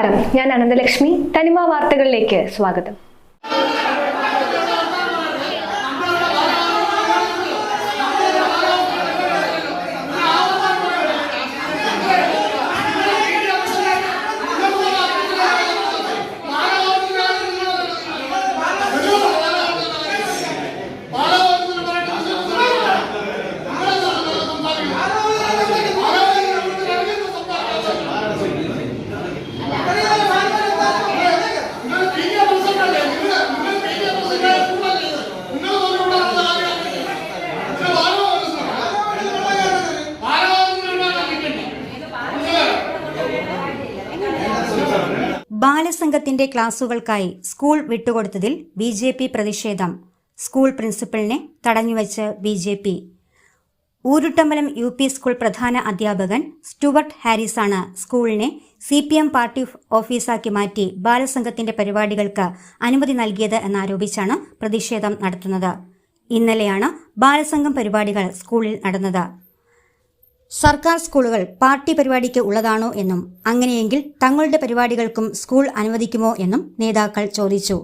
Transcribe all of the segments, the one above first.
നമസ്കാരം. ഞാൻ അനന്തലക്ഷ്മി. തനിമ വാർത്തകളിലേക്ക് സ്വാഗതം. ബാലസംഘത്തിന്റെ ക്ലാസുകൾക്കായി സ്കൂൾ വിട്ടുകൊടുത്തതിൽ ബി ജെ പി പ്രതിഷേധം. സ്കൂൾ പ്രിൻസിപ്പലിനെ തടഞ്ഞുവച്ച് B J P. Ooruttambalam U P school പ്രധാന അധ്യാപകൻ സ്റ്റുവർട്ട് ഹാരിസാണ് സ്കൂളിനെ സി പി എം പാർട്ടി ഓഫീസാക്കി മാറ്റി ബാലസംഘത്തിന്റെ പരിപാടികൾക്ക് അനുമതി നൽകിയത് എന്നാരോപിച്ചാണ് പ്രതിഷേധം നടത്തുന്നത്. ഇന്നലെയാണ് ബാലസംഘം പരിപാടികൾ സ്കൂളിൽ നടന്നത്. സർക്കാർ സ്കൂളുകൾ പാർട്ടി പരിപാടിക്ക് ഉള്ളതാണോ എന്നും അങ്ങനെയെങ്കിൽ തങ്ങളുടെ പരിപാടികൾക്കും സ്കൂൾ അനുവദിക്കുമോ എന്നും നേതാക്കൾ ചോദിച്ചു.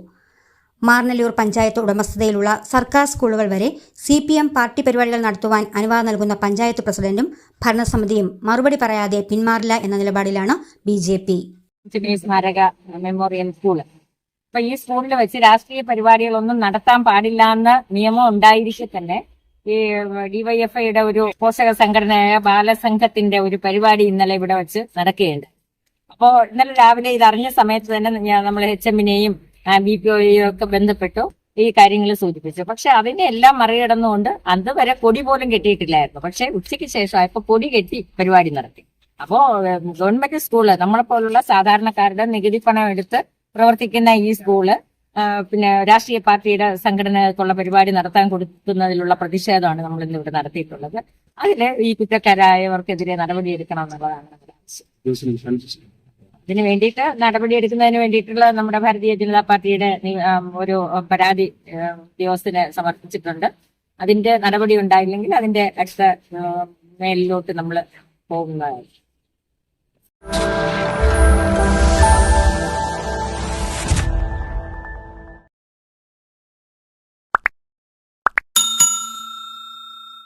മാർനല്ലൂർ പഞ്ചായത്ത് ഉടമസ്ഥതയിലുള്ള സർക്കാർ സ്കൂളുകൾ വരെ സി പി എം പാർട്ടി പരിപാടികൾ നടത്തുവാൻ അനുവാദം നൽകുന്ന പഞ്ചായത്ത് പ്രസിഡന്റും ഭരണസമിതിയും മറുപടി പറയാതെ പിന്മാറില്ല എന്ന നിലപാടിലാണ് ബി ജെ പി. സ്മാരക മെമ്മോറിയൽ സ്കൂൾ അപ്പൊ ഈ സ്കൂളിൽ വെച്ച് രാഷ്ട്രീയ പരിപാടികളൊന്നും നടത്താൻ പാടില്ല എന്ന് നിയമം ഉണ്ടായിരിക്കെ തന്നെ ഈ ഡിവൈഎഫ്ഐയുടെ ഒരു പോഷക സംഘടനയായ ബാലസംഘത്തിന്റെ ഒരു പരിപാടി ഇന്നലെ ഇവിടെ വെച്ച് നടക്കുകയുണ്ട് അപ്പോ ഇന്നലെ രാവിലെ ഇത് അറിഞ്ഞ സമയത്ത് തന്നെ നമ്മൾ എച്ച് എമ്മിനെയും ബി പി ഒയെയും ഒക്കെ ബന്ധപ്പെട്ടു ഈ കാര്യങ്ങൾ സൂചിപ്പിച്ചു. പക്ഷെ അതിനെ എല്ലാം മറികടന്നുകൊണ്ട് അതുവരെ കൊടി പോലും കെട്ടിയിട്ടില്ലായിരുന്നു. പക്ഷെ ഉച്ചയ്ക്ക് ശേഷം ഇപ്പൊ കൊടി കെട്ടി പരിപാടി നടത്തി. അപ്പോ ഗവൺമെന്റ് സ്കൂൾ നമ്മളെ പോലുള്ള സാധാരണക്കാരുടെ നികുതി പണം എടുത്ത് പ്രവർത്തിക്കുന്ന ഈ സ്കൂൾ പിന്നെ രാഷ്ട്രീയ പാർട്ടിയുടെ സംഘടനകൾക്കുള്ള പരിപാടി നടത്താൻ കൊടുക്കുന്നതിലുള്ള പ്രതിഷേധമാണ് നമ്മൾ ഇന്ന് ഇവിടെ നടത്തിയിട്ടുള്ളത്. അതിൽ ഈ കുറ്റക്കാരായവർക്കെതിരെ നടപടിയെടുക്കണം എന്നുള്ളതാണ് നമ്മുടെ ആവശ്യം. ഇതിന് വേണ്ടിയിട്ട് നടപടി എടുക്കുന്നതിന് വേണ്ടിയിട്ടുള്ള നമ്മുടെ ഭാരതീയ ജനതാ പാർട്ടിയുടെ ഒരു പരാതി ഉദ്യോഗസ്ഥനെ സമർപ്പിച്ചിട്ടുണ്ട്. അതിന്റെ നടപടി ഉണ്ടായില്ലെങ്കിൽ അതിന്റെ അടുത്ത മേലിലോട്ട് നമ്മൾ പോകുന്നതായിരിക്കും.